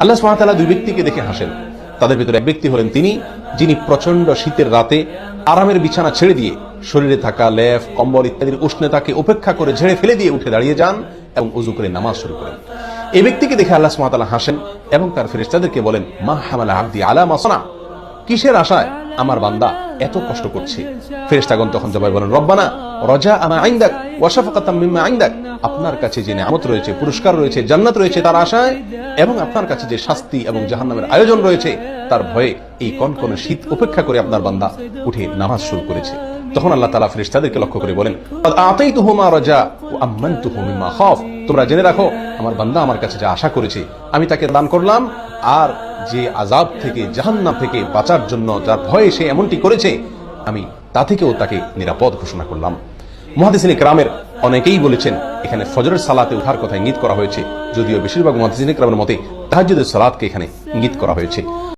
আল্লাহ সুবহানাহু দুই ব্যক্তিকে দেখে হাসেন। তাদের ভিতরে এক ব্যক্তি হলেন তিনি, যিনি প্রচণ্ড শীতের রাতে আরামের বিছানা ছেড়ে দিয়ে শরীরে থাকা লেফ কম্বল ইত্যাদির উষ্ণতাকে উপেক্ষা করে ঝেড়ে ফেলে দিয়ে উঠে দাঁড়িয়ে যান এবং উজু করে নামাজ শুরু করেন। এই ব্যক্তিকে দেখে আল্লাহ সুবহানাহু হাসেন এবং তার ফেরেশতাদেরকে বলেন, মা হামালা আবদি আলা মাসনা কিসের আশায় আমার বান্দা এত কষ্ট করছে? ফেরেশতাগণ তখন জবাই বলেন, রব্বানা রজা আমা আইন্দাক ওয়াশাফাকাতাম মিম্মা আইন্দাক আপনার কাছে যে নিয়ামত রয়েছে, পুরস্কার রয়েছে, জান্নাত রয়েছে তার আশায়, এবং আপনার কাছে যে শাস্তি এবং জাহান্নামের আয়োজন রয়েছে, তার ভয়ে এই কনকনে শীত উপেক্ষা করে আপনার বান্দা উঠে নামাজ শুরু করেছে। তখন আল্লাহ তাআলা ফেরেশতাদেরকে লক্ষ্য করে বলেন আতাইতুহুমা রাজা ওয়া আম্মানতুহু মিম্মা খাফ। তোমরা জেনে রাখো, আমার বান্দা আমার কাছে যা আশা করেছে, আমি তাকে দান করলাম, আর যে আজাব থেকে, জাহান্নাম থেকে বাঁচার জন্য যার ভয়ে সে এমনটি করেছে, আমি তা থেকেও তাকে নিরাপদ ঘোষণা করলাম। মহাদিসিন গ্রামের অনেকেই বলেছেন, এখানে ফজরের সালাতে উঠার কথা ইঙ্গিত করা হয়েছে, যদিও বেশিরভাগ মহাদিসিন গ্রামের মতে তাহাজুদের সালাদকে এখানে ইঙ্গিত করা হয়েছে।